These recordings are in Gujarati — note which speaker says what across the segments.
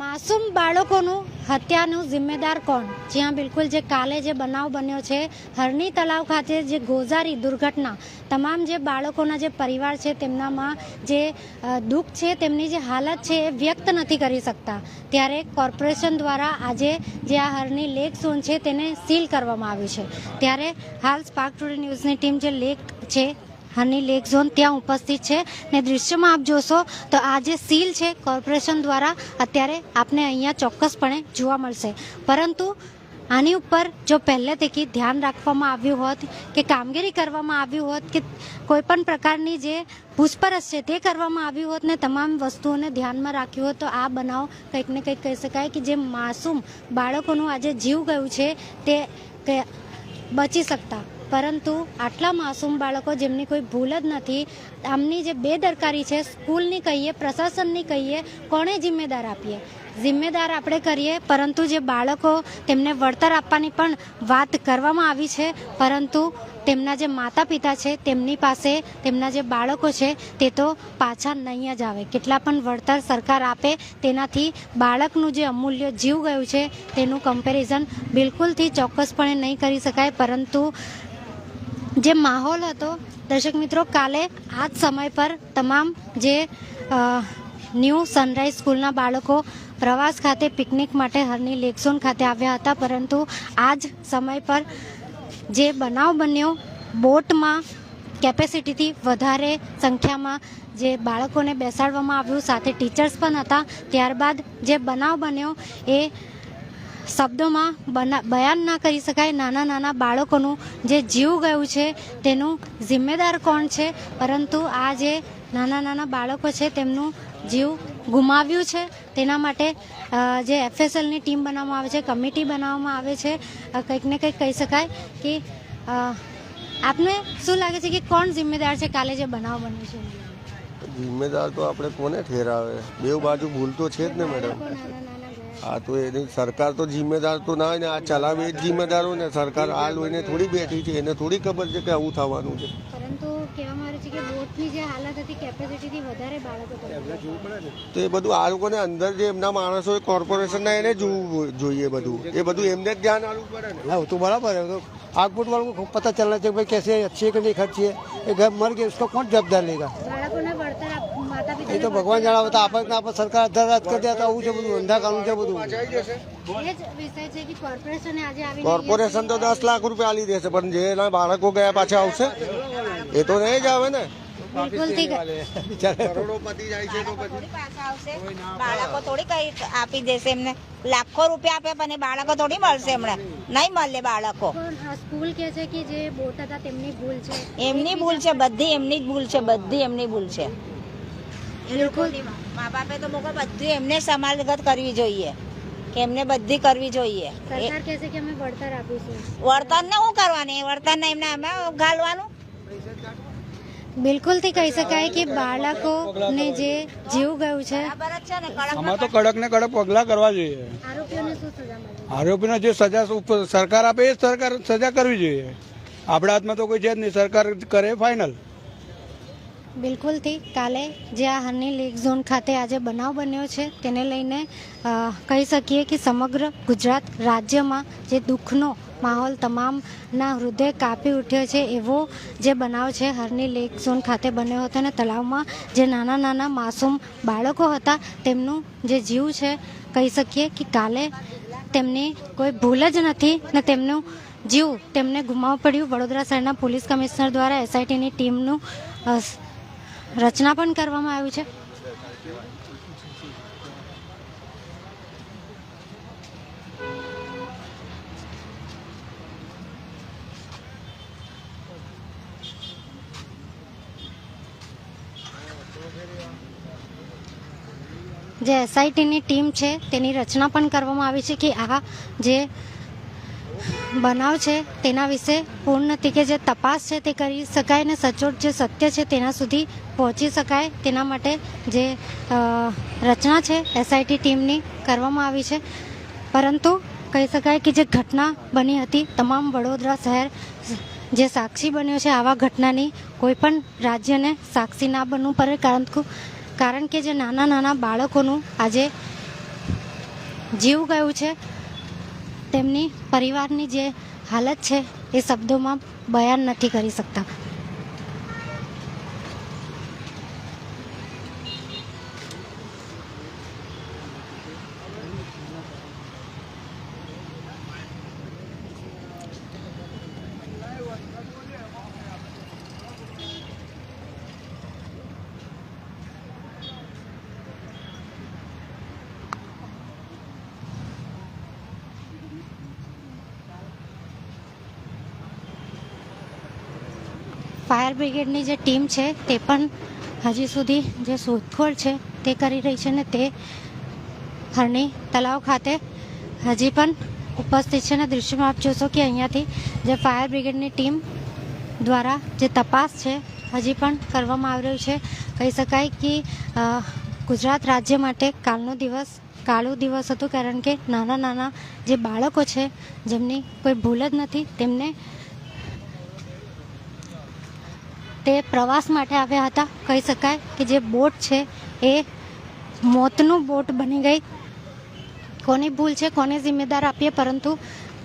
Speaker 1: માસૂમ બાળકોનું હત્યાનું જિમ્મેદાર કોણ? જ્યાં બિલકુલ જે કાલે જે બનાવ બન્યો છે, હરણી તલાવ ખાતે જે ગોઝારી દુર્ઘટના, તમામ જે બાળકોના જે પરિવાર છે તેમનામાં જે દુઃખ છે, તેમની જે હાલત છે એ વ્યક્ત નથી કરી શકતા. ત્યારે કોર્પોરેશન દ્વારા આજે જે આ હરણી લેક ઝોન છે તેને સીલ કરવામાં આવ્યું છે. ત્યારે હાલ સ્પાર્ક ટુડે ન્યૂઝની ટીમ જે લેક છે હની લેક ઝોન ત્યાં ઉપસ્થિત છે. ને દૃશ્યમાં આપ જોશો તો આ જે સીલ છે કોર્પોરેશન દ્વારા અત્યારે આપને અહીંયા ચોક્કસપણે જોવા મળશે. પરંતુ આની ઉપર જો પહેલેથી ધ્યાન રાખવામાં આવ્યું હોત કે કામગીરી કરવામાં આવ્યું હોત કે કોઈ પણ પ્રકારની જે પૂછપરછ છે તે કરવામાં આવ્યું હોત ને તમામ વસ્તુઓને ધ્યાનમાં રાખ્યું હોત તો આ બનાવ કંઈક ને કંઈક કહી શકાય કે જે માસૂમ બાળકોનું આજે જીવ ગયું છે તે બચી શકતા. પરંતુ આટલા માસૂમ બાળકો જેમની કોઈ ભૂલ જ નથી, આમની જે બેદરકારી છે, સ્કૂલની કહીએ, પ્રશાસનની કહીએ, કોણે જિમ્મેદાર આપીએ? જિમ્મેદાર આપણે કરીએ, પરંતુ જે બાળકો તેમને વળતર આપવાની પણ વાત કરવામાં આવી છે, પરંતુ તેમના જે માતા પિતા છે, તેમની પાસે તેમના જે બાળકો છે, તે તો પાછા નહીં જ આવે. કેટલા પણ વળતર સરકાર આપે, તેનાથી બાળકનું જે અમૂલ્ય જીવ ગયું છે, તેનું કમ્પેરિઝન બિલકુલથી ચોક્કસપણે નહીં કરી શકાય, પરંતુ જે માહોલ હતો, દર્શક મિત્રો, કાલે આ જ સમય પર તમામ જે ન્યૂ સનરાઈઝ સ્કૂલના બાળકો પ્રવાસ ખાતે પિકનિક માટે હરની લેકઝોન ખાતે આવ્યા હતા. પરંતુ આ જ સમય પર જે બનાવ બન્યો, બોટમાં કેપેસિટીથી વધારે સંખ્યામાં જે બાળકોને બેસાડવામાં આવ્યું, સાથે ટીચર્સ પણ હતા. ત્યારબાદ જે બનાવ બન્યો, એ શબ્દોમાં બના બયાન ના કરી શકાય. નાના નાના બાળકોનું જે જીવ ગયું છે તેનું જિમ્મેદાર કોણ છે? પરંતુ આ જે નાના નાના બાળકો છે તેમનું જીવ ગુમાવ્યું છે. તેના માટે જે એફએસએલની ટીમ બનાવવામાં આવે છે કમિટી બનાવવામાં આવે છે. કંઈક ને કંઈક કહી શકાય કે આપને શું લાગે છે કે કોણ જિમ્મેદાર છે કાલે જે બનાવ બન્યો છે?
Speaker 2: જિમ્મેદાર તો આપણે કોને ઠેરાવે? બેવ બાજુ ભૂલ તો છે જ ને મેડમ.
Speaker 1: નાના નાના ગયા
Speaker 2: આ તો એની સરકાર તો જિમ્મેદાર તો ના હોય ને આ ચલાવે એ જ જિમ્મેદાર હોય ને સરકાર આ લોહીને થોડી બેઠી છે એને થોડી ખબર છે કે આવું થવાનું છે
Speaker 1: પરંતુ કહેવામાં આવે છે કે બોટની જે હાલત હતી કેપેસિટીથી વધારે બાળકો હતા.
Speaker 2: તો એ બધું આ લોકોને અંદર જે એમના માણસો કોર્પોરેશનના એને જોવું જોઈએ બધું એ બધું એમને જ ધ્યાન આપવું પડે ને
Speaker 3: हाँ वो तो बराबर है तो आग फुट वालों को पता चलना चाहिए भाई कैसे अच्छी है कि नहीं खर्ची है ये घर मर गए उसका कौन जवाबदार लेगा એ તો ભગવાન જણાવે તો આપત ના આપત સરકાર અધરાજ કરી દે તો આવું છે બધું અંધા કાનૂન છે બધું.
Speaker 1: એ જ વિષય છે કે કોર્પોરેશને આજે આવીને
Speaker 2: કોર્પોરેશન તો દસ લાખ રૂપિયા આલી દેશે પણ જે એના બાળકો ગયા પાછા આવશે એ તો નહીં જ આવે ને.
Speaker 1: બિલકુલથી
Speaker 2: કરોડોપતિ જાય છે તો પછી.
Speaker 4: થોડી બાળકો થોડી કઈ આપી દેશે એમને. લાખો રૂપિયા આપે પણ બાળકો થોડી મળશે એમને. નહીં મળે બાળકો.
Speaker 1: સ્કૂલ કે છે કે જે બોટ હતા તેમની ભૂલ છે.
Speaker 4: એમની ભૂલ છે બધી એમની જ ભૂલ છે બધી એમની ભૂલ છે.
Speaker 1: બિલકુલ.
Speaker 4: મા બાપે તો મોકો બધી એમને સમાલગત કરવી જોઈએ કે એમને બધી કરવી જોઈએ.
Speaker 1: સરકાર કહે છે કે અમે વળતર આપીશું.
Speaker 4: વર્તનને શું કરવાની? વર્તનને એમને અમે ઘાલવાનું
Speaker 1: બિલકુલથી કહી શકાય કે બાળકોને જે જીવ ગયું છે
Speaker 4: ને
Speaker 5: આમાં તો કડક ને કડક પગલાં કરવા જોઈએ. આરોપીને જે સજા સરકાર આપે એ સરકાર સજા કરવી જોઈએ. આપણા હાથમાં તો કોઈ છે જ નહીં. સરકાર કરે ફાઇનલ.
Speaker 1: બિલકુલથી કાલે જે આ હની લેક ઝોન ખાતે આજે બનાવ બન્યો છે, તેને લઈને કહી શકીએ કે સમગ્ર ગુજરાત રાજ્યમાં જે દુઃખનો માહોલ તમામના હૃદય કાપી ઉઠ્યો છે, એવો જે બનાવ છે, હરની લેક ઝોન ખાતે બન્યો હતો અને તળાવમાં જે નાના નાના માસૂમ બાળકો હતા, તેમનું જે જીવ છે, કહી શકીએ કે કાલે તેમની કોઈ ભૂલ જ નથી ને તેમનું જીવ તેમને ગુમાવવું પડ્યું. વડોદરા શહેરના પોલીસ કમિશનર દ્વારા એસઆઈટીની ટીમનું રચના પણ કરવામાં આવી છે. જે એસઆઈટીની ટીમ છે, તેની રચના પણ કરવામાં આવી છે કે આ જે બનાવ છે તેના વિશે પૂર્ણ કે જે તપાસ છે તે કરી શકાય ને સચોટ જે સત્ય છે તેના સુધી પહોંચી શકાય તેના માટે જે રચના છે એસઆઈટી ટીમની કરવામાં આવી છે. પરંતુ કહી શકાય કે જે ઘટના બની હતી તમામ વડોદરા શહેર જે સાક્ષી બન્યો છે આવા ઘટનાની કોઈ પણ રાજ્યને સાક્ષી ના બનવું પડે કારણ કારણ કે જે નાના નાના બાળકોનું આજે જીવ ગયું છે તેમની પરિવારની જે હાલત છે એ શબ્દોમાં બયાન નથી કરી શકતા. ફાયર બ્રિગેડની જે ટીમ છે, તે પણ હજી સુધી જે શોધખોળ છે, તે કરી રહી છે ને તે હરણી તલાવ ખાતે હજી પણ ઉપસ્થિત છે ને દૃશ્યમાં આપ જોશો કે અહીંયાથી જે ફાયર બ્રિગેડની ટીમ દ્વારા જે તપાસ છે, હજી પણ કરવામાં આવી રહ્યું છે. કહી શકાય કે ગુજરાત રાજ્ય માટે કાલનો દિવસ, કાળો દિવસ હતો કારણ કે નાના નાના જે બાળકો છે, જેમની કોઈ ભૂલ જ નથી, તેમને તે પ્રવાસ માટે આવ્યા હતા. કહી શકાય કે જે બોટ છે, એ મોતનું બોટ બની ગઈ. કોની ભૂલ છે, કોને જિમ્મેદાર આપીએ, પરંતુ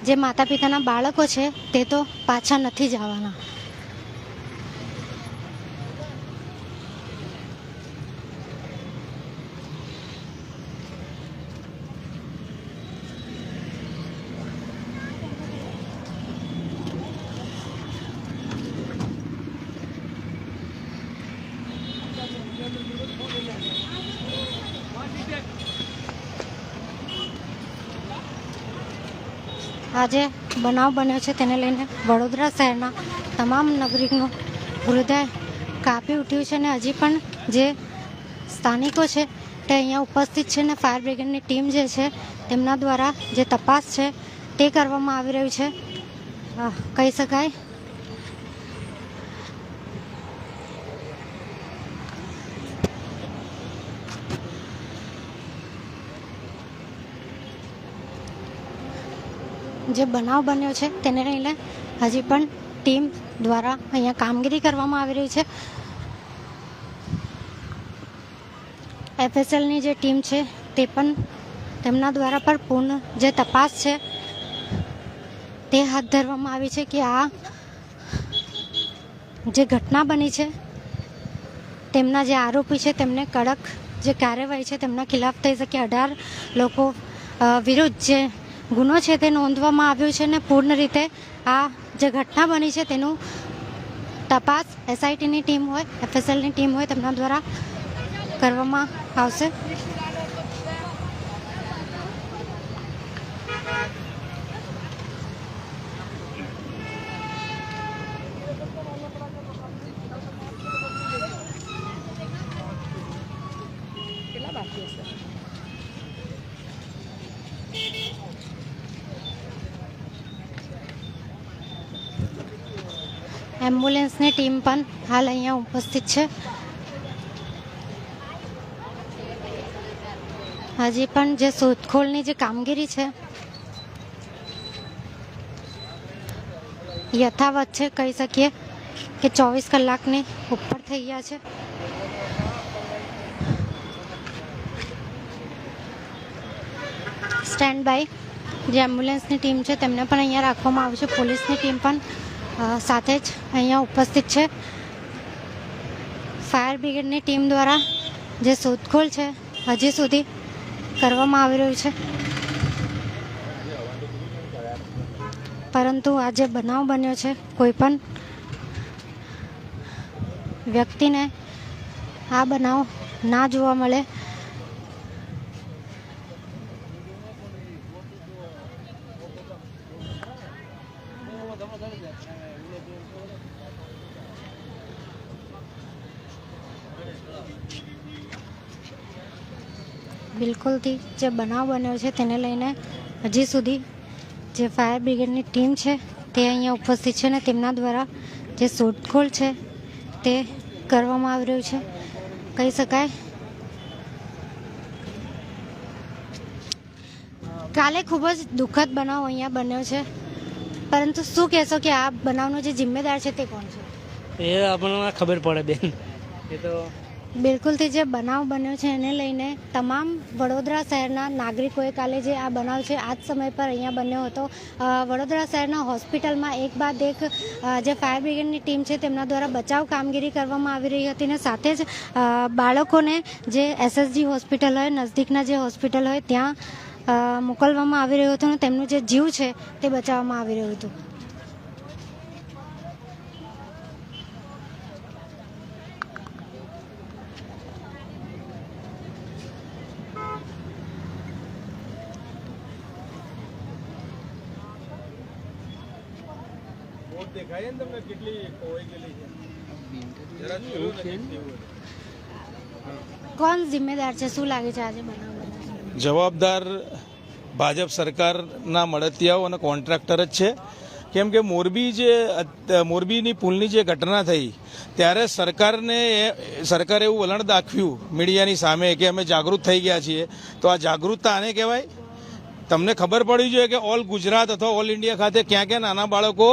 Speaker 1: જે માતા પિતાના બાળકો છે, તે તો પાછા નથી જવાના. આજે બનાવ બન્યો છે તેને લઈને વડોદરા શહેરના તમામ નાગરિકનું હૃદય કાપી ઉઠ્યું છે અને હજી પણ જે સ્થાનિકો છે તે અહીંયા ઉપસ્થિત છે ને ફાયર બ્રિગેડની ટીમ જે છે તેમના દ્વારા જે તપાસ છે તે કરવામાં આવી રહ્યું છે. કહી શકાય જે બનાવ બન્યો છે, તેને લઈને હજી પણ ટીમ દ્વારા અહીંયા કામગીરી કરવામાં આવી રહી છે. એફએસએલની જે ટીમ છે, તે પણ તેમના દ્વારા પણ પૂર્ણ જે તપાસ છે, તે હાથ ધરવામાં આવી છે કે આ જે ઘટના બની છે, તેમના જે આરોપી છે, તેમને કડક જે કાર્યવાહી છે, તેમના ખિલાફ થઈ શકે અઢાર લોકો વિરુદ્ધ જે ગુનો છે તે નોંધવામાં આવ્યો છે અને પૂર્ણ રીતે આ જે ઘટના બની છે તેનું તપાસ એસઆઈટીની ટીમ હોય એફએસએલની ટીમ હોય, તેમના દ્વારા કરવામાં આવશે. એમ્બ્યુલન્સની ટીમ પણ હાલ અહીંયા ઉપસ્થિત છે. હજી પણ જે શોધખોળની જે કામગીરી છે, યથાવત છે, કહી શકીએ કે ચોવીસ કલાકની ઉપર થઈ ગયા છે. સ્ટેન્ડ બાય જે એમ્બ્યુલન્સની ટીમ છે, તેમને પણ અહીંયા રાખવામાં આવશે પોલીસની ટીમ પણ સાથે જ અહીંયા ઉપસ્થિત છે. ફાયર બ્રિગેડની ટીમ દ્વારા જે શોધખોળ છે, હજી સુધી કરવામાં આવી રહ્યું છે. પરંતુ આ જે બનાવ બન્યો છે, કોઈ પણ વ્યક્તિને આ બનાવ ના જોવા મળે બિલકુલથી જે બનાવ બન્યો છે તેને લઈને હજી સુધી જે ફાયર બ્રિગેડની ટીમ છે તે અહીંયા ઉપસ્થિત છે અને તેમના દ્વારા જે શોધખોળ છે તે કરવામાં આવી રહ્યું છે. કહી શકાય કાલે ખૂબ જ દુઃખદ બનાવ અહીંયા બન્યો છે. પરંતુ શું કહેશો કે આ બનાવનો જે જિમ્મેદાર છે તે કોણ છે?
Speaker 6: એ આપણને ખબર પડે બેન. એ તો
Speaker 1: બિલકુલથી જે બનાવ બન્યો છે એને લઈને તમામ વડોદરા શહેરના નાગરિકોએ કાલે જે આ બનાવ છે આ જ સમય પર અહીંયા બન્યો હતો. વડોદરા શહેરના હોસ્પિટલમાં એક બાદ એક જે ફાયર બ્રિગેડની ટીમ છે તેમના દ્વારા બચાવ કામગીરી કરવામાં આવી રહી હતી ને સાથે જ બાળકોને જે એસએસજી હોસ્પિટલ હોય, નજદીકના જે હોસ્પિટલ હોય, ત્યાં મોકલવામાં આવી રહ્યું હતું અને તેમનું જે જીવ છે તે બચાવવામાં આવી રહ્યું હતું કોણ જિમ્મેદાર છે, શું લાગે છે આજે
Speaker 6: જવાબદાર ભાજપ સરકારના મળતિયાઓ અને કોન્ટ્રાક્ટર જ છે. કેમ કે મોરબી જે મોરબીની પુલની જે ઘટના થઈ, ત્યારે સરકારને સરકારે એવું વલણ દાખવ્યું મીડિયાની સામે કે અમે જાગૃત થઈ ગયા છીએ. તો આ જાગૃતતા આને કહેવાય? તમને ખબર પડવી જોઈએ કે ઓલ ગુજરાત અથવા ઓલ ઇન્ડિયા ખાતે ક્યાં ક્યાં નાના બાળકો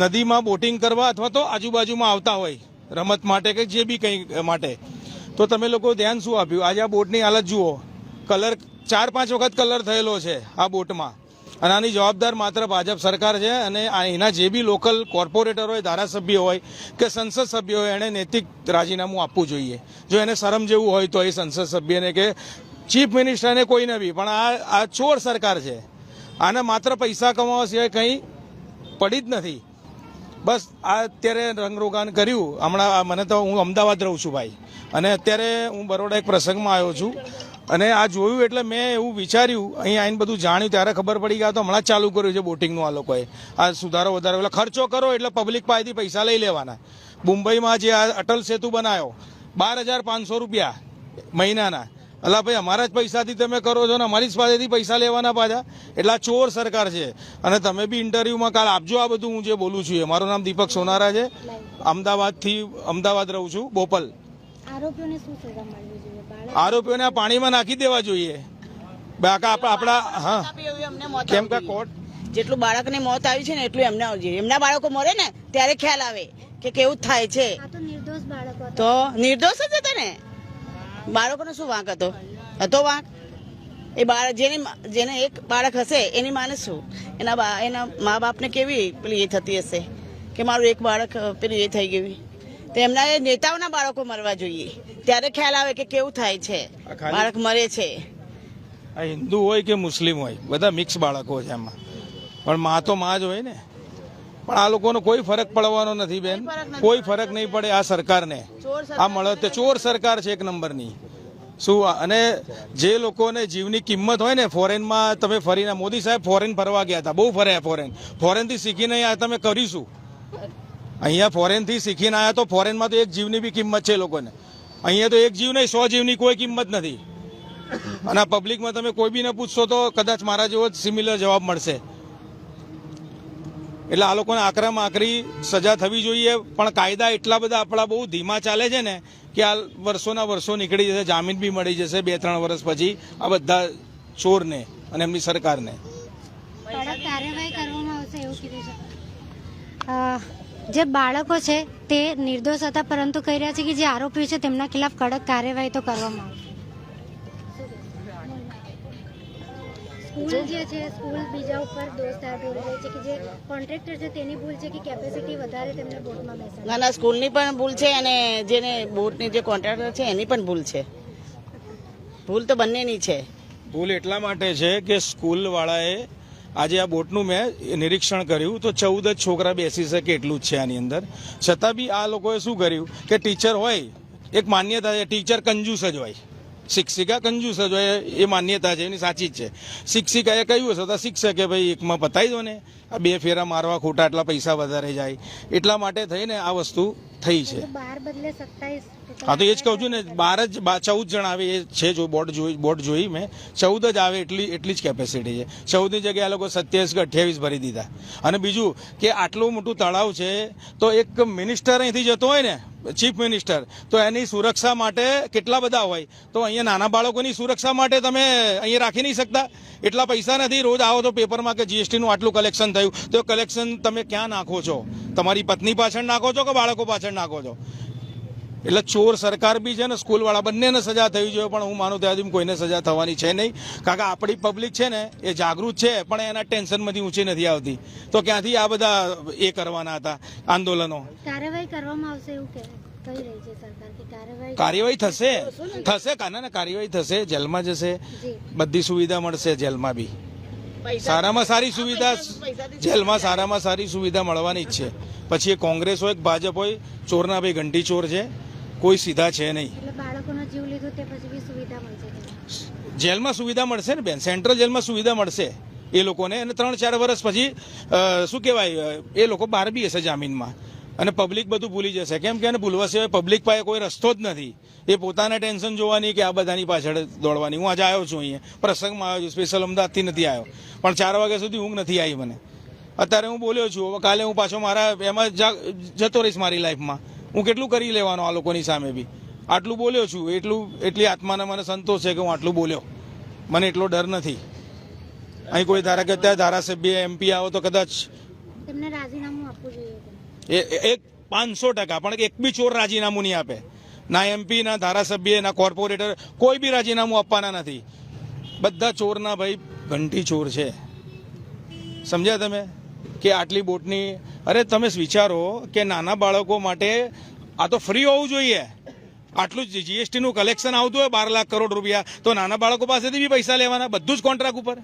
Speaker 6: નદીમાં બોટિંગ કરવા અથવા તો આજુબાજુમાં આવતા હોય, રમત માટે કે જે બી કંઈ માટે. તો તમે લોકો ધ્યાન શું આપ્યું? આજે આ બોટની હાલત જુઓ. કલર ચાર પાંચ વખત કલર થયેલો છે આ બોટમાં. અને આની જવાબદાર માત્ર ભાજપ સરકાર છે અને એના જે બી લોકલ કોર્પોરેટર હોય, ધારાસભ્ય હોય કે સંસદ સભ્ય હોય એણે નૈતિક રાજીનામું આપવું જોઈએ. જો એને શરમ જેવું હોય તો એ સંસદ સભ્યને કે ચીફ મિનિસ્ટરને કોઈ બી. પણ આ આ ચોર સરકાર છે. આને માત્ર પૈસા કમાવા સિવાય કંઈ પડી જ નથી. બસ, આ અત્યારે રંગરોગાન કર્યું. હમણાં મને તો હું અમદાવાદ રહું છું ભાઈ. અને અત્યારે હું બરોડા એક પ્રસંગમાં આવ્યો છું. અને આ જોયું એટલે મેં એવું વિચાર્યું, અહીં આવીને બધું જાણ્યું, ત્યારે ખબર પડી ગયા તો હમણાં ચાલુ કર્યું છે બોટિંગનું આ લોકોએ. આ સુધારો વધારો એટલે ખર્ચો કરો એટલે પબ્લિક પાસેથી પૈસા લઈ લેવાના. મુંબઈમાં જે આ અટલ સેતુ બનાવ્યો બાર હજાર પાંચસો રૂપિયા મહિનાના. અલા ભાઈ અમારા જ પૈસાથી તમે કરો છો ને અમારી જ પાસેથી પૈસા લેવાના પાછા. એટલા ચોર સરકાર છે. અને તમે બી ઇન્ટરવ્યુમાં કાલ આપજો આ બધું હું જે બોલું છું એ. મારું નામ દીપક સોનારા છે. અમદાવાદથી અમદાવાદ રહું છું બોપલ.
Speaker 1: આરોપીઓને શું સજા મળવી જોઈએ? બાળક
Speaker 6: આરોપીઓને આ પાણીમાં નાખી દેવા જોઈએ. બાકા આપણા આપણા હા. કેમ કે કોર્ટ
Speaker 7: જેટલું બાળકને મોત આવી છે ને એટલું એમને આવજે એમના બાળકો મરે ને ત્યારે ખ્યાલ આવે કે કેવું થાય છે.
Speaker 1: તો નિર્દોષ બાળકો હતા.
Speaker 7: તો નિર્દોષ જ હતા ને? બાળકોનો શું વાંક હતો? હતો વાંક? એ બાળક જેની જેને એક બાળક હશે એની માને શું? એના બા એના મા બાપને કેવી પેલી એ થતી હશે? કે મારું એક બાળક પેલી એ થઈ ગયું. તો એમના એ નેતાઓના બાળકો મરવા જોઈએ. ત્યારે ખ્યાલ આવે કે કેવું થાય છે. બાળક મરે છે.
Speaker 6: આ હિન્દુ હોય કે મુસ્લિમ હોય? બધા મિક્સ બાળકો છે એમાં. પણ માં તો માં જ હોય ને. પણ આ લોકોનો કોઈ ફરક પડવાનો નથી બેન. કોઈ ફરક નહીં પડે આ સરકારને. આ મળે તે ચોર સરકાર છે એક નંબરની. શું અને જે લોકોને જીવની કિંમત હોય ને ફોરેનમાં તમે ફરીને મોદી સાહેબ ફોરેન ફરવા ગયા હતા બહુ ફર્યા ફોરેન. ફોરેનથી શીખીને આ તમે કરીશું. અહીંયા ફોરેનથી શીખીને આવ્યા તો ફોરેનમાં તો એક જીવની બી કિંમત છે લોકોને. અહીંયા તો એક જીવ નહીં સો જીવની કોઈ કિંમત નથી. અને આ પબ્લિકમાં તમે કોઈ બી ને પૂછશો તો કદાચ મારા જેવો જ સિમિલર જવાબ મળશે. એટલે આ લોકોને આકરામાં આકરી સજા થવી જોઈએ. પણ કાયદા એટલા બધા આપણા બહુ ધીમા ચાલે છે ને કે આ વર્ષોના વર્ષો નીકળી જશે, જામીન બી મળી જશે બે, ત્રણ વર્ષ પછી આ બધા ચોરને અને એમની સરકારને.
Speaker 1: જે બાળકો છે તે નિર્દોષ હતા, પરંતુ કહી રહ્યા છે કે જે આરોપીઓ છે તેમના ખિલાફ કડક કાર્યવાહી તો કરવામાં આવશે. સ્કૂલ જે છે સ્કૂલ બીજા ઉપર દોસ્તાર ઢોળી છે કે જે કોન્ટ્રાક્ટર છે તેની ભૂલ છે કે કેપેસિટી વધારે તેમને બોટમાં બેસાડી.
Speaker 7: ના ના સ્કૂલની પણ ભૂલ છે અને જેને બોટની જે કોન્ટ્રાક્ટર છે એની પણ ભૂલ છે. ભૂલ તો બંનેની છે.
Speaker 6: ભૂલ એટલા માટે છે કે સ્કૂલવાળાએ આજે આ બોટનું મેં નિરીક્ષણ કર્યું તો ચૌદ જ છોકરા બેસી શકે એટલું જ છે આની અંદર. છતાં બી આ લોકોએ શું કર્યું કે ટીચર હોય એક માન્યતા છે ટીચર કંજૂસ જ હોય. શિક્ષિકા કંજૂસ જ હોય, એ માન્યતા છે, એની સાચી જ છે. શિક્ષિકાએ કહ્યું હશે તો શિક્ષકે ભાઈ એકમાં પતાવી દો ને, આ બે ફેરા મારવા ખોટા એટલા પૈસા વધારે જાય. એટલા માટે થઈને આ વસ્તુ થઈ છે. હા તો એ જ કહું છું ને બાર જ ચૌદ જણ આવે એ છે જો બોર્ડ જોઈ બોર્ડ જોઈ મેં. ચૌદ જ આવે એટલી એટલી જ કેપેસિટી છે. ચૌદની જગ્યાએ આ લોકો સત્યાવીસ કે અઠ્યાવીસ ભરી દીધા. અને બીજું કે આટલું મોટું તળાવ છે તો એક મિનિસ્ટર અહીંથી જતો હોય ને ચીફ મિનિસ્ટર તો એની સુરક્ષા માટે કેટલા બધા હોય? તો અહીંયા નાના બાળકોની સુરક્ષા માટે તમે અહીંયા રાખી નહીં શકતા. એટલા પૈસા નથી. રોજ આવો તો પેપરમાં કે જીએસટીનું આટલું કલેક્શન થયું. તો કલેક્શન તમે ક્યાં નાખો છો? તમારી પત્ની પાછળ નાખો છો કે બાળકો પાછળ નાખો છો. એટલે ચોર સરકાર બી છે ને સ્કૂલવાળા બંનેને સજા થવી જોઈએ પણ હું માનું ત્યાં સુધી કોઈને સજા થવાની છે નહીં. કારણ કે આપણી પબ્લિક છે ને એ જાગૃત છે પણ એના ટેન્શનમાંથી ઊંચી નથી આવતી. તો ક્યાંથી આ બધા એ કરવાના હતા આંદોલનો?
Speaker 1: કાર્યવાહી કરવામાં આવશે એવું કાર્યવાહી
Speaker 6: થશે. થશે કાના કાર્યવાહી થશે જેલમાં જશે. બધી સુવિધા મળશે જેલમાં બી. સારામાં સારી સુવિધા જેલમાં સારામાં સારી સુવિધા મળવાની જ છે. પછી એ કોંગ્રેસ હોય કે ભાજપ હોય ચોરના ભાઈ ઘંટી ચોર છે કોઈ સીધા છે નહીં.
Speaker 1: એટલે બાળકોનો જીવ લીધો તે પછી બી સુવિધા મળશે તમને.
Speaker 6: જેલમાં સુવિધા મળશે ને બેન? સેન્ટ્રલ જેલમાં સુવિધા મળશે એ લોકોને. અને ત્રણ ચાર વર્ષ પછી શું કહેવાય એ લોકો બહાર બી હશે જામીનમાં. અને પબ્લિક બધું ભૂલી જશે. કેમ કે એને ભૂલવા સિવાય પબ્લિક પાસે કોઈ રસ્તો જ નથી. એ પોતાના ટેન્શન જોવાની કે આ બધાની પાછળ દોડવાની. હું આજે આવ્યો છું અહીંયા. પ્રસંગમાં આવ્યો છું. સ્પેશિયલ અમદાવાદથી નથી આવ્યો. પણ ચાર વાગ્યા સુધી ઊંઘ નથી આવી મને. અત્યારે હું બોલ્યો છું. કાલે હું પાછો મારા એમાં જતો રહીશ મારી લાઈફમાં હું કેટલું કરી લેવાનો આ લોકોની સામે બી? આટલું બોલ્યો છું. એટલું, એટલી આત્માને મને સંતોષ છે કે હું આટલું બોલ્યો. મને એટલો ડર નથી. અહીં કોઈ ધારા કે અત્યારે ધારાસભ્ય એમપી આવો તો કદાચ
Speaker 1: રાજીનામું આપવું જોઈએ.
Speaker 6: એ એક પાંચસો ટકા, પણ એક બી ચોર રાજીનામું નહીં આપે. ના એમપી ના ધારાસભ્ય, ના કોર્પોરેટર, કોઈ બી રાજીનામું આપવાના નથી. બધા ચોરના ભાઈ ઘંટી ચોર છે. સમજ્યા તમે? કે આટલી બોટની, અરે તમે વિચારો કે નાના બાળકો માટે આ તો ફ્રી હોવું જોઈએ. આટલું જ જીએસટીનું કલેક્શન આવતું હોય બાર લાખ કરોડ રૂપિયા, તો નાના બાળકો પાસેથી બી પૈસા લેવાના, બધું જ કોન્ટ્રાક્ટ ઉપર.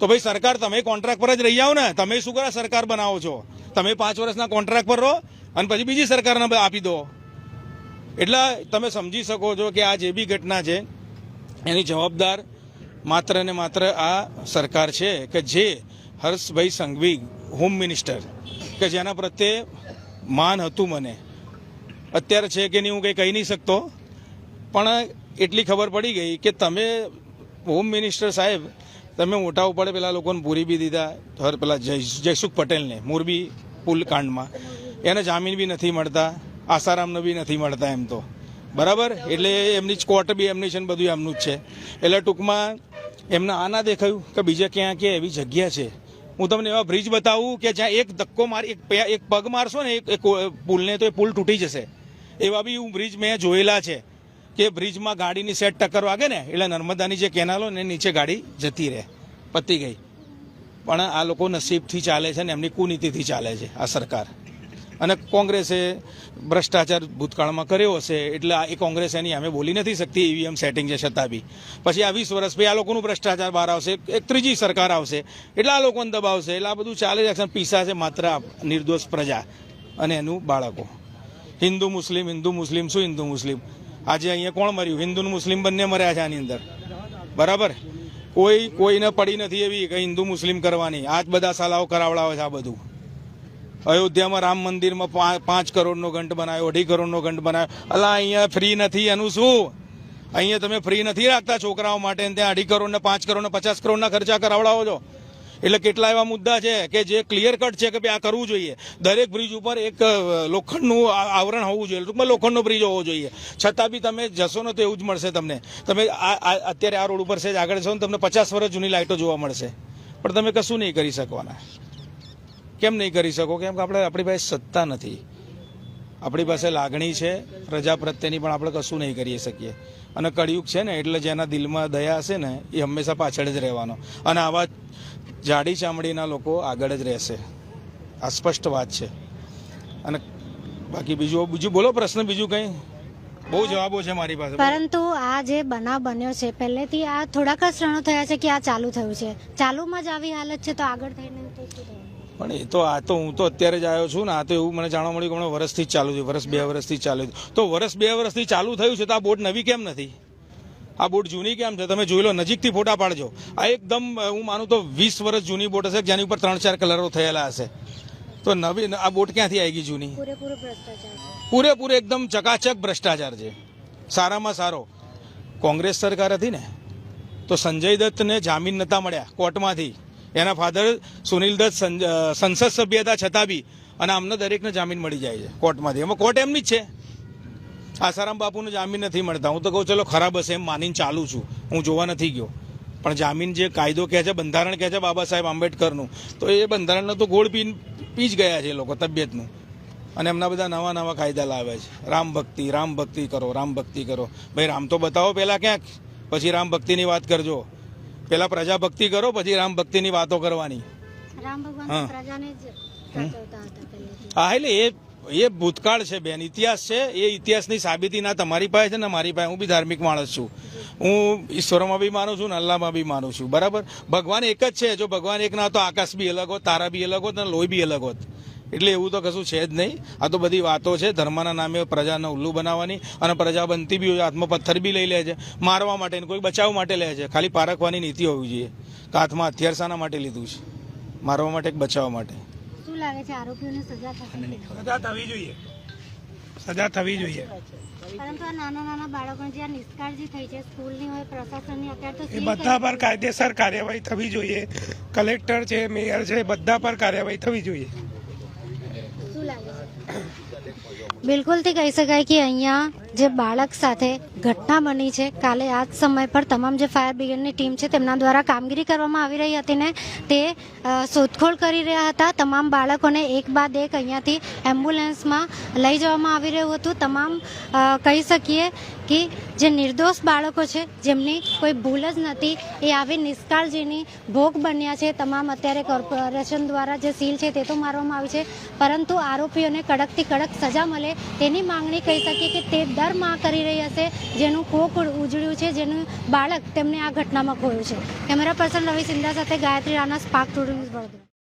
Speaker 6: તો ભાઈ સરકાર, તમે કોન્ટ્રાક્ટ પર જ રહી આવો ને. તમે શું કરા? સરકાર બનાવો છો. તમે પાંચ વર્ષના કોન્ટ્રાક્ટ પર રહો અને પછી બીજી સરકારને આપી દો. એટલે તમે સમજી શકો છો કે આ જે બી ઘટના છે, એની જવાબદાર માત્ર ને માત્ર આ સરકાર છે કે જે હર્ષભાઈ સંઘવી હોમ મિનિસ્ટર, કે જેના પ્રત્યે માન હતું મને. અત્યારે છે કે નહીં હું કંઈ કહી નહીં શકતો, પણ એટલી ખબર પડી ગઈ કે તમે હોમ મિનિસ્ટર સાહેબ તમે મોટા ઉપાડે પેલા લોકોને પૂરી બી દીધા. ધર પેલા જયસુખ પટેલને, મોરબી પુલ કાંડમાં. એને જામીન બી નથી મળતા, આસારામને બી નથી મળતા એમ તો. બરાબર? એટલે એમની જ કોર્ટ બી એમની છે ને બધું એમનું જ છે. એટલે ટૂંકમાં એમને આ ના દેખાયું કે બીજે ક્યાં ક્યાં એવી જગ્યા છે. હું તમને એવા બ્રિજ બતાવું કે જ્યાં એક ધક્કો માર એક એક પગ મારશો ને એક પુલને તો એ પુલ તૂટી જશે. એવા બી હું બ્રિજ મેં જોયેલા છે. કે બ્રિજમાં ગાડીની સેટ ટક્કર વાગે ને, એટલે નર્મદાની જે કેનાલો ને નીચે ગાડી જતી રહે. પતી ગઈ. પણ આ લોકો નસીબથી ચાલે છે ને, એમની કુનીતિથી ચાલે છે, આ સરકાર. અને કોંગ્રેસે ભ્રષ્ટાચાર ભૂતકાળમાં કર્યો હશે, એટલે આ એ કોંગ્રેસ એની અમે બોલી નથી શકતી, ઈવીએમ સેટિંગ છે છતાં બી. પછી આ વીસ વર્ષ પછી આ લોકોનું ભ્રષ્ટાચાર બહાર આવશે, એક ત્રીજી સરકાર આવશે, એટલે આ લોકોને દબાવશે, એટલે આ બધું ચાલે છે પીસા છે, માત્ર નિર્દોષ પ્રજા અને એનું બાળકો. હિન્દુ મુસ્લિમ હિન્દુ મુસ્લિમ, શું હિન્દુ મુસ્લિમ? આજે અહીંયા કોણ મર્યું? હિન્દુ મુસ્લિમ બંને મર્યા છે આની અંદર. બરાબર? કોઈ, કોઈને પડી નથી એવી કે હિન્દુ મુસ્લિમ કરવાની. આ જ બધા સલાહો કરાવડાવે છે આ બધું. અયોધ્યામાં રામ મંદિરમાં પાંચ કરોડનો ઘંટ બનાવ્યો, અઢી કરોડનો ઘંટ બનાવ્યો. અલા, અહીંયા ફ્રી નથી, એનું શું? અહીંયા તમે ફ્રી નથી રાખતા છોકરાઓ માટે, ત્યાં અઢી કરોડ ને પાંચ કરોડ ને પચાસ કરોડના ખર્ચા કરાવડાવો છો. એટલે કેટલા એવા મુદ્દા છે કે જે ક્લિયર કટ છે કે ભાઈ આ કરવું જોઈએ. દરેક બ્રિજ ઉપર એક લોખંડનું આવરણ હોવું જોઈએ. ટૂંકમાં લોખંડનો બ્રિજ હોવો જોઈએ. છતાં બી તમે જશો ને તો એવું જ મળશે તમને. તમે આ, આ- અત્યારે આ રોડ ઉપર છે જ આગળ જશો ને તમને પચાસ વર્ષ જૂની લાઇટો જોવા મળશે. પણ તમે કશું નહીં કરી શકવાના. કેમ નહીં કરી શકો? કેમ કે આપણે, આપણી પાસે સત્તા નથી. આપણી પાસે લાગણી છે, પ્રજા પ્રત્યેની પણ આપણે કશું નહીં કરી શકીએ. અને કળિયુગ છે ને, એટલે જેના દિલમાં દયા હશે ને, એ હંમેશા પાછળ જ રહેવાનો. અને આવા જાડી ચામડીના લોકો આગળ જ રહેશે. આ સ્પષ્ટ વાત છે. અને બાકી બીજું બીજું બોલો પ્રશ્ન બીજું કંઈ? બહુ જવાબો છે મારી પાસે.
Speaker 1: પરંતુ આ જે બનાવ બન્યો છે પહેલેથી આ થોડાક જ ક્ષણો થયા છે કે આ ચાલુ થયું છે. ચાલુમાં જ આવી હાલત છે તો આગળ થઈને તો શું
Speaker 6: પણ એ તો આ તો હું તો અત્યારે જ આવ્યો છું ને આ તો એવું મને જાણવા મળ્યું કે હમણાં વર્ષથી ચાલુ થયું વર્ષ બે વર્ષથી ચાલુ થયું. તો વર્ષ બે વર્ષથી ચાલુ થયું છે તો આ બોટ નવી કેમ નથી? આ બોટ જૂની કેમ છે? તમે જોઈ લો નજીકથી ફોટા પાડજો. આ એકદમ હું માનું તો વીસ વર્ષ જૂની બોટ હશે જેની ઉપર ત્રણ ચાર કલરો થયેલા હશે. તો નવી આ બોટ ક્યાંથી આવી ગઈ જૂની?
Speaker 1: પૂરેપૂરો
Speaker 6: એકદમ ચકાચક ભ્રષ્ટાચાર છે. સારામાં સારો. કોંગ્રેસ સરકાર હતી ને તો સંજય દત્તને જામીન નતા મળ્યા કોર્ટમાંથી. એના ફાધર સુનિલ દત્ત સંસદ સભ્ય હતા છતાં બી અને આમને દરેકને જામીન મળી જાય છે કોર્ટમાંથી. એમાં કોર્ટ એમની જ છે. આસારામ બાપુને જામીન નથી મળતા. હું તો કહું ચલો ખરાબ હશે એમ માનીને ચાલુ છું. હું જોવા નથી ગયો. પણ જામીન જે કાયદો કહે છે બંધારણ કહે છે બાબા સાહેબ આંબેડકરનું તો એ બંધારણનો તો ગોળ પી પી જ ગયા છે એ લોકો તબિયતનું. અને એમના બધા નવા નવા કાયદા લાવે છે. રામ ભક્તિ રામ ભક્તિ કરો રામ ભક્તિ કરો. ભાઈ રામ તો બતાવો પહેલાં ક્યાંક. પછી રામ ભક્તિની વાત કરજો. પહેલાં પ્રજા ભક્તિ કરો પછી રામ ભક્તિની વાતો કરવાની. હા. હા એટલે એ એ ભૂતકાળ છે, બેન. ઇતિહાસ છે. એ ઇતિહાસની સાબિતી ના તમારી પાસે છે ને મારી પાસે. હું બી ધાર્મિક માણસ છું. હું ઈશ્વરમાં બી માનું છું ને અલ્લાહમાં બી માનું છું. બરાબર? ભગવાન એક જ છે. જો ભગવાન એક ના તો આકાશ બી અલગ હોત, તારા બી અલગ હોત અને લોહી બી અલગ હોત. એટલે એવું તો કશું છે જ નહીં. આ તો બધી વાતો છે. ધર્મના નામે પ્રજાને ઉલ્લુ બનાવવાની અને પ્રજા બનતી બી હાથમાં પથ્થર બી લઈ લે છે. મારવા માટે કોઈ બચાવ માટે લે છે. ખાલી પારખવાની નીતિ હોવી જોઈએ. કે હાથમાં હથિયાર શાના માટે લીધું છે. મારવા માટે કે બચાવવા માટે?
Speaker 1: લાગે છે આરોપીઓને સજા થશે
Speaker 5: સજા થવી જોઈએ. સજા થવી જોઈએ.
Speaker 1: પરંતુ આ નાના નાના બાળકો જે નિષ્કાળજી થઈ છે સ્કૂલની હોય પ્રશાસનની અત્યારે તો
Speaker 8: બધા પર કાયદેસર કાર્યવાહી થવી જોઈએ. કલેક્ટર છે મેયર છે બધા પર કાર્યવાહી થવી જોઈએ.
Speaker 1: શું લાગે બિલકુલથી કહી શકાય કે અહીંયા જે બાળક સાથે ઘટના બની છે, કાલે આ જ સમય પર તમામ જે ફાયર બ્રિગેડની ટીમ છે, તેમના દ્વારા કામગીરી કરવામાં આવી રહી હતી ને તે શોધખોળ કરી રહ્યા હતા. તમામ બાળકોને એક બાદ એક અહીંયાથી એમ્બ્યુલન્સમાં લઈ જવામાં આવી રહ્યું હતું. તમામ કહી શકીએ કે જે નિર્દોષ બાળકો છે, જેમની કોઈ ભૂલ જ નથી, એ આવી નિષ્કાળજીની ભોગ બન્યા છે. તમામ અત્યારે કોર્પોરેશન દ્વારા જે સીલ છે, તે તો મારવામાં આવી છે, પરંતુ આરોપીઓને કડકથી કડક સજા મળે તેની માંગણી કહી શકીએ કે તે દરમાં કરી રહી હશે, જેનું કોક ઉજળ્યું છે, જેનું બાળક તેમને આ ઘટનામાં ખોયું છે. કેમેરા પર્સન રવિ સિંધા સાથે Gayatri Rana, spark to news Vadodara.